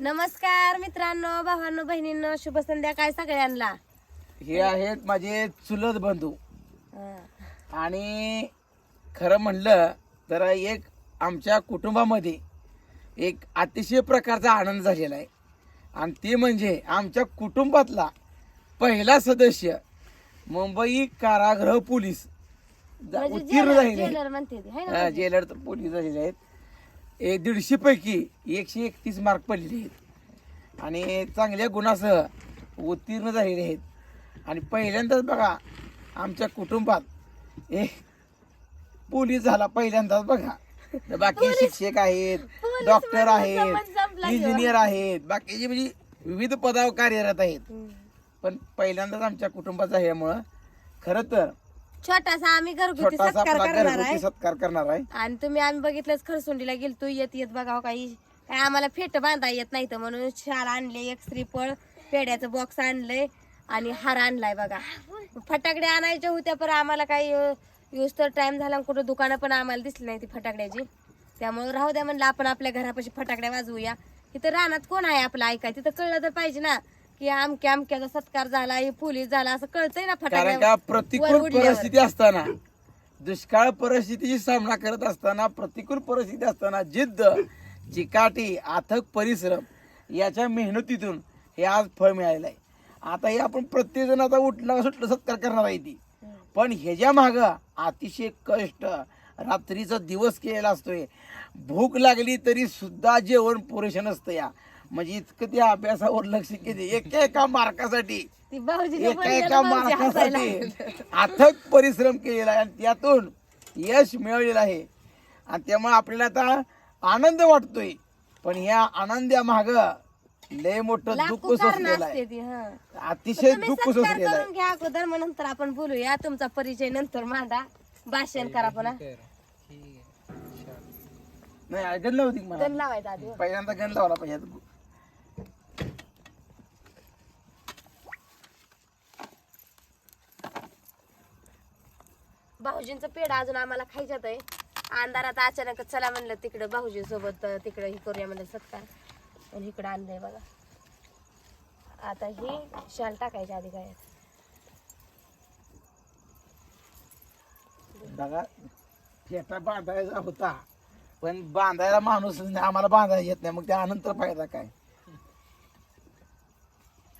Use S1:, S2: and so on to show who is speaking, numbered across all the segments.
S1: नमस्कार मित्रांनो भावांनो बहिणींनो शुभ संध्याकाळ सगळ्यांना?
S2: हे आहेत माझे चुलत बंधू. आणि खरं म्हणलं तर एक आमच्या कुटुंबामध्ये एक अतिशय प्रकारचा आनंद झालेला आहे. आणि ते म्हणजे आमच्या कुटुंबातला पहिला सदस्य मुंबई कारागृह पोलीस.
S1: म्हणजे
S2: उत्तीर्ण झालेले.
S1: जेलर
S2: तर पोलीस झालेले आहेत. ए दीडशे पैकी एकशे एकतीस मार्क पडलेले आहेत. आणि चांगल्या गुणासह उत्तीर्ण झालेले आहेत. आणि पहिल्यांदाच बघा आमच्या कुटुंबात एक पोलीस झाला पहिल्यांदाच बघा. बाकी शिक्षक आहेत डॉक्टर
S1: म्हणजे समज
S2: आहेत इंजिनियर आहेत. बाकीचे म्हणजे विविध पदावर कार्यरत आहेत. पण पहिल्यांदाच आमच्या कुटुंबात झाल्यामुळं खरं तर
S1: छोटासा आम्ही घरगुती
S2: छोटासा
S1: सत्कार
S2: आपला
S1: करणार
S2: घरगुती
S1: आहे.
S2: सत्कार करणार आहे.
S1: आणि तुम्ही आम्ही बघितलंच खरसुंडीला गेलतो येत येत बघा हो काही. काय आम्हाला फेट बांधा येत नाही तर म्हणून शाल आणले एक श्रीफळ पेड्याचं बॉक्स आणलंय आणि हार आणलाय बघा. फटाकडे आणायच्या होत्या पण आम्हाला काही यूज तर टाइम झाला आणि कुठं दुकानं पण आम्हाला दिसली नाही ती फटाकड्याची. त्यामुळे राहू द्या म्हणलं आपण आपल्या घरापाशी फटाकड्या वाजवूया. इथं रानात कोण आहे आपलं ऐकाय? तिथं कळलं तर पाहिजे ना. की आमक्या अमक्याचा सत्कार झाला हे पोलीस झाला असं कळतंय ना
S2: कारण का
S1: फटाकड्या वर
S2: प्रतिकूल
S1: उडल्यावर.
S2: परिस्थिती असताना दुष्काळ परिस्थितीची सामना करत असताना प्रतिकूल परिस्थिती असताना जिद्द चिकाटी अथक परिश्रम याच्या मेहनतीतून हे आज फळ मिळालेलं आहे. आता हे आपण प्रत्येक जण आता उठला सुटलं सत्कार करणार आहे ती. पण ह्याच्या माग अतिशय कष्ट रात्रीचा दिवस केलेला असतोय भूक लागली तरी सुद्धा जेवण पुरेशं नसतं या. म्हणजे इतकं त्या अभ्यासावर लक्ष केले. एका एका मार्कासाठी.
S1: ती
S2: एका एका मार्कासाठी अथक परिश्रम केलेला आहे आणि त्यातून यश मिळवलेलं आहे. आणि त्यामुळे आपल्याला आता आनंद वाटतोय. पण या आनंद्या माग लय मोठं दुःख सोसलेलं आहे
S1: हा.
S2: अतिशय दुःख सोसलेलं आहे
S1: घ्या अगोदर मग नंतर आपण बोलूया. तुमचा परिचय नंतर मांडा. भाषण करा पुन्हा.
S2: नाही गण लावती मला?
S1: गण लावायचा आधी.
S2: पहिल्यांदा गण लावला पाहिजे.
S1: भाऊजींचं पेढा अजून आम्हाला खायच्यात आहे. अंधारात अचानक चला म्हणलं तिकडं भाऊजी सोबत तिकडं हे करूया म्हणलं सत्कार. आणि इकडं आणलंय बघा. आता ही शाल टाकायच्या आधी काय.
S2: बघा फेटा बांधायचा होता. पण बांधायला माणूस नाही, आम्हाला बांधायला येत नाही. मग त्या नंतर फायदा काय?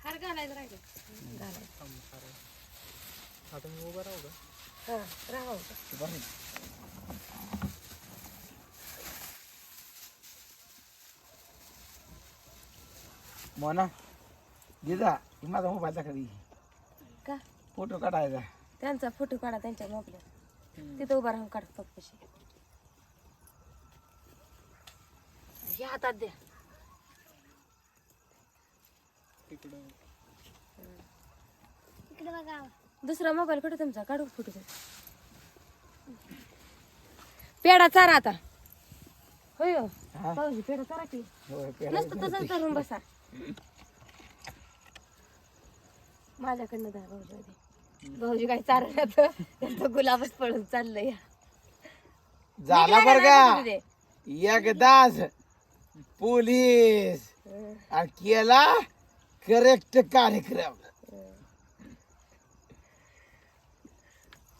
S1: हार घालायचं राहिलं. घालायचं. हा राहा होतं.
S2: बरं. मोना ही माझा मोबाईल दाखवी
S1: का.
S2: फोटो काढायचा.
S1: त्यांचा फोटो काढा त्यांच्या मोबाईल तिथं उभा राहून काढ फक्त हे हातात द्या. दुसरा मोबाईल कुठे तुमचा? काढू फोटो पेडा चारा आता. होय हो.
S2: हा?
S1: भाऊजी पेडा चारा की.
S2: पेढा
S1: नसतं तसंच धरून बसा. माझ्याकडनं भाऊजी आधी. भाऊजी काय चारण्यात गुलाबच पळून चाललंय
S2: झाला बर का? एकदाच पोलीस आणि केला करेक्ट कार्यक्रम.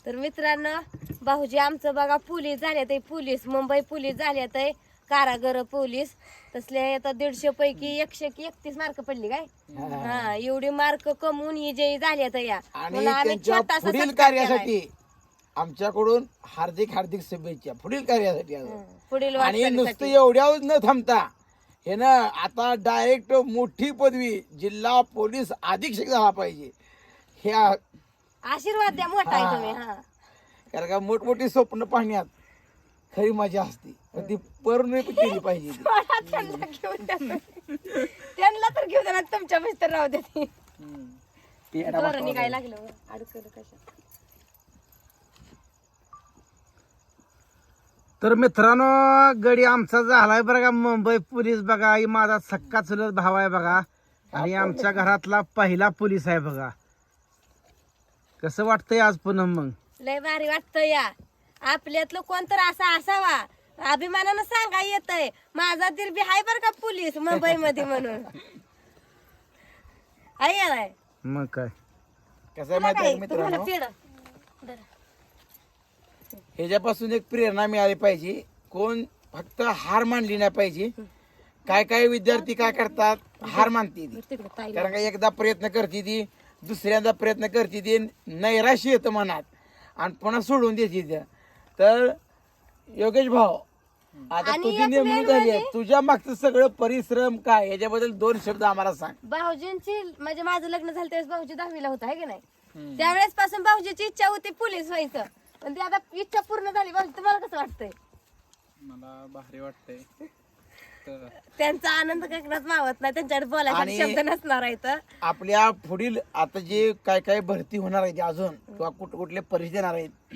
S1: तर मित्रांनो भाऊजी आमचं बघा पोलीस झाले ते पोलीस. मुंबई पोलीस झाले ते कारागर पोलीस. तसले आता दीडशे पैकी एकशे की एकतीस मार्क पडली काय? हा. एवढी मार्क कमवून ही जे झाली आता या.
S2: आणि
S1: म्हणून आम्ही
S2: त्यांच्या
S1: छोटासा
S2: पुढील
S1: सत्कार केलाय.
S2: कार्यासाठी आमच्याकडून हार्दिक हार्दिक शुभेच्छा. पुढील कार्यासाठी.
S1: हं, पुढील
S2: आणि नुसतं
S1: वाटचालीसाठी.
S2: एवढ्यावर न थांबता हे ना आता डायरेक्ट मोठी पदवी जिल्हा पोलीस अधीक्षक झाला पाहिजे. ह्या
S1: आशीर्वाद द्या मोठा आहे तुम्ही हा
S2: कारण का मोठमोठी स्वप्न पाहण्यात खरी मजा असते पण ती पूर्ण केली पाहिजे ती.
S1: त्यांना घेऊन द्या तुम्ही. त्यांना तर घेऊ द्या ना तुमच्या मिस्टर राहू द्या ती
S2: पेढा
S1: बरं
S2: वाटावा
S1: निघाय
S2: लागेल.
S1: लागलं बरं. अडकलं कशात
S2: तर मित्रांनो गडी आमचा झालाय बरं का मुंबई पोलीस बघा ही माझा सक्का चुलत भाव आहे बघा आणि आमच्या घरातला पहिला पोलीस आहे बघा कसं वाटतंय आज पुन्हा मग?
S1: लय भारी वाटतं या. आपल्यातलं कोण तर असा असावा. अभिमानानं सांगा येतय. माझा दिल बी हाय बर का पोलीस मुंबई मध्ये म्हणून? आहे का नाही
S2: मग काय? कसं आहे माहिती आहे मित्रांनो. ह्याच्यापासून एक प्रेरणा मिळाली पाहिजे. कोण फक्त हार मानली नाही पाहिजे. काय काय विद्यार्थी काय करतात? हार मानते ती. कारण का एकदा प्रयत्न करते ती. दुसऱ्यांदा प्रयत्न करते ती नैराश्य येतं मनात. आणि पुन्हा सोडून देते त्या तर योगेश भाऊ आता तुझी नेमणूक झाली आहे.
S1: म्हणजे-
S2: तुझ्या मागचं सगळं परिश्रम काय? याच्याबद्दल दोन शब्द आम्हाला सांग.
S1: भाऊजींची म्हणजे माझं लग्न झालं त्यावेळेस भाऊजी दहावीला होता आहे की नाही? त्यावेळेस पासून भाऊजीची इच्छा होती पोलीस व्हायचं. पण ती आता इच्छा पूर्ण झाली. भाऊजी तुम्हाला कसं वाटतंय?
S3: मला भारी वाटतंय.
S1: त्यांचा आनंद ककनात मावत नाही त्यांच्याकडे बोलायचा
S2: आणि-
S1: शब्द नसणार आहे तर.
S2: आपल्या पुढील आता जे काय काय भरती होणार आहेत अजून किंवा कुठ कुठले परीक्षा देणार आहेत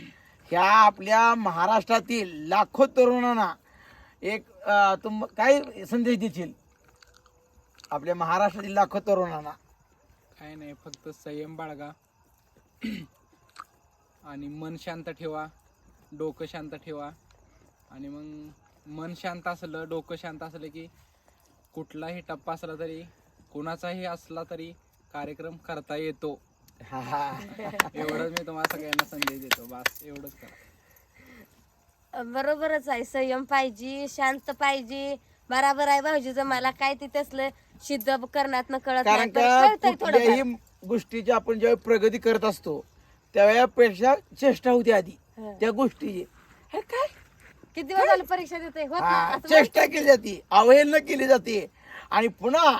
S2: ह्या आपल्या महाराष्ट्रातील लाखो तरुणांना एक अं, तुम काय संदेश देशील? आपल्या महाराष्ट्रातील लाखो तरुणांना.
S3: काय नाही फक्त संयम बाळगा. आणि मन शांत ठेवा. डोकं शांत ठेवा. आणि मग मन शांत असलं डोकं शांत असलं की कुठलाही टप्पा असला तरी कुणाचाही असला तरी कार्यक्रम करता येतो. एवढंच मी तुम्हाला सगळ्यांना संदेश देतो. बस एवढंच करा.
S1: बरोबरच आहे. संयम पाहिजे शांत पाहिजे. बराबर आहे भाऊजीचं. मला काय ते तसलं सिद्ध करण्यात न कळत
S2: कारण
S1: नाही तर
S2: का
S1: कळतंय
S2: कुठल्याही
S1: थोडं
S2: गोष्टीची आपण जेव्हा प्रगती करत असतो त्यावेळेपेक्षा चेष्टा होती आधी.
S1: हं.
S2: त्या गोष्टीची. हे काय?
S1: किती दिवस झालं परीक्षा देतोय? होत
S2: हा,
S1: नाही असं
S2: चेष्टा केली जाते. अवहेलना केली जाते. आणि पुन्हा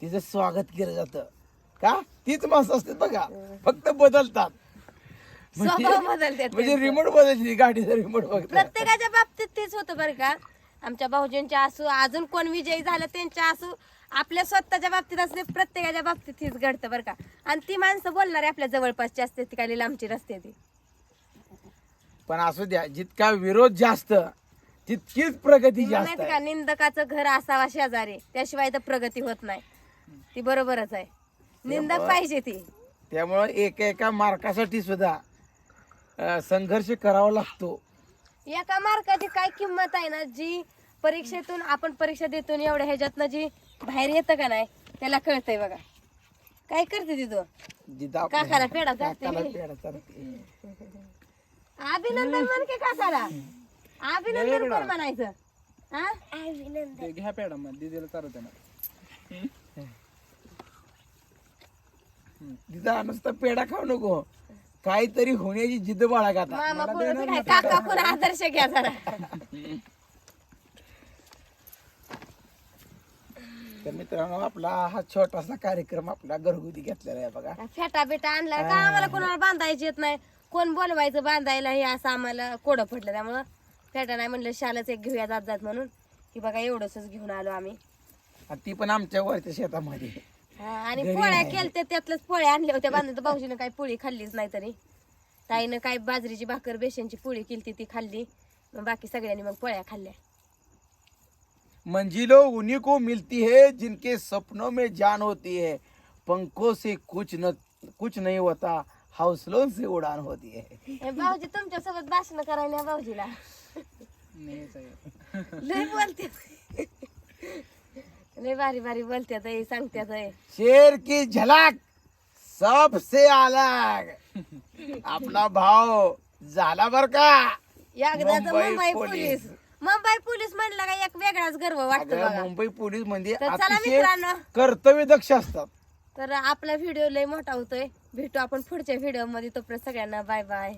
S2: तिचं स्वागत केलं जातं. का? तीच माणसं असतात बघा. फक्त बदलतात.
S1: स्वभाव बदलतात
S2: म्हणजे
S1: त्यांचे.
S2: रिमोट बदलची गाडीचा रिमोट बघतात.
S1: प्रत्येकाच्या बाबतीत तेच होतं बरं का. आमच्या भाऊजींच्या असू अजून कोण विजयी झालं त्यांच्या असू आपल्या स्वतःच्या बाबतीत असले प्रत्येकाच्या बाबतीत हेच घडतं बरं का. आणि ती माणसं बोलणारे आपल्या जवळपासची असते ती काही लांबची नसते ती.
S2: पण असू द्या जितका विरोध जास्त तितकीच प्रगती जास्त आहे.
S1: का निंदकाचं घर असावा शेजारी त्याशिवाय तर प्रगती होत नाही. ती बरोबरच आहे. निंदक पाहिजे ती.
S2: त्यामुळं एका एका मार्कासाठी सुद्धा अं, संघर्ष करावा लागतो.
S1: एका मार्काची काय किंमत आहे ना जी परीक्षेतून आपण परीक्षा देतो एवढ्या ह्याच्यातनं जी बाहेर येतं का नाही त्याला कळतंय बघा. काय करते ती तू?
S2: जिथं आपल्या-
S1: काकाला पेढा चालते
S2: काकाला
S1: मी.
S2: पेढा चालते.
S1: अभिनंदन म्हण की काकाला. अभिनंदन कोण म्हणायचं? हा
S3: ते घ्या पॅडा मग दिदीला
S2: तिथं नुसतं पेढा खाऊ नको. काहीतरी होण्याची जिद्द बाळा आता.
S1: मामा कोणाचं काय काका कोण आदर्श घ्या जरा.
S2: तर मित्रांनो आपला हा छोटासा कार्यक्रम आपला घरगुती घेतलेला आहे बघा.
S1: फेटा बिटा आणला का आम्हाला कोणाला बांधायची येत नाही? कोण बोलवायचं बांधायला हे असं आम्हाला कोडं पडलं. त्यामुळं फेटा नाही म्हणलं शालच एक घेऊया जात जात म्हणून. की बघा एवढंच घेऊन आलो आम्ही.
S2: आणि ती पण आमच्या वरच्या शेतामध्ये.
S1: हा, आणि पोळ्या केलत्या त्यातल्याच पोळ्या आणल्या होत्या. बांधून भाऊजीनं काही पोळी खाल्लीच नाही तरी. ताईनं काय बाजरीची भाकर बेसनची पोळी केली ती खाल्ली. मग बाकी सगळ्यांनी मग पोळ्या खाल्ल्या.
S2: मंजिलो उन्हीं को मिलती है जिनके सपनों में जान होती है. पंखों से कुछ न कुछ नहीं होता. हौसलों से उड़ान होती है
S1: हे भाऊजी तुमच्यासोबत भाषण करायला भाऊजीला.
S3: नेहमीच आहे
S1: लय बोलते लय भारी भारी बोलत्यात हे, सांगत्यात.
S2: शेर की झलक सबसे अलग. आपला भाव झाला बर का?
S1: एकदाच
S2: Mumbai
S1: Mumbai
S2: police.
S1: Police. Mumbai police म्हणलं का एक वेगळाच गर्व वाटतो
S2: अगं,
S1: बघा.
S2: मुंबई पोलीस म्हणजे
S1: तर चला
S2: अतिशय
S1: मित्रांनो.
S2: कर्तव्य दक्ष असतात.
S1: तर आपला व्हिडिओ लय मोठा होतोय. भेटू आपण पुढच्या व्हिडिओमध्ये. तोपर्यंत सगळ्यांना बाय बाय